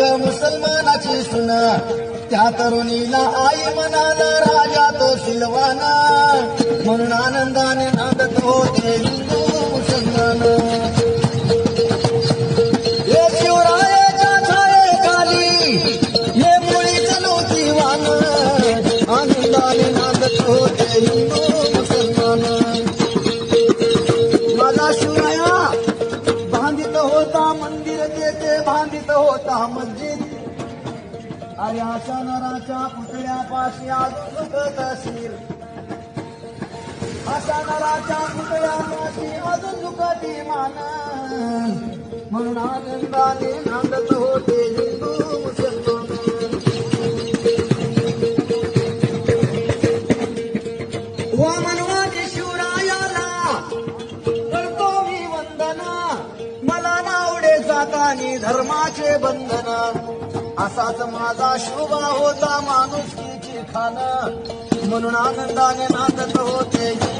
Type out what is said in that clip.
मुसलमानाची सुन. त्या तरुणीला आई म्हणाला राजा तो सिलवाना. म्हणून आनंदाने नांदत होते हिंदू मुसलमान. हे छाये खाली हे मुळीच नव्हती वान. तेथे बांधित होता मस्जिद. अरे अशा नराच्या पुतळ्यापाशी आज दुखत असेल अशा नराच्या पुतळ्यापाशी अजून दुखती मान म्हणून आनंदाने नांदत होते हिंदू मुसलमान. वा नावडे जातानी धर्माचे बंधन. असाच माझा शोभा होता माणुसकीची खान. म्हणून आनंदाने नाचत होते.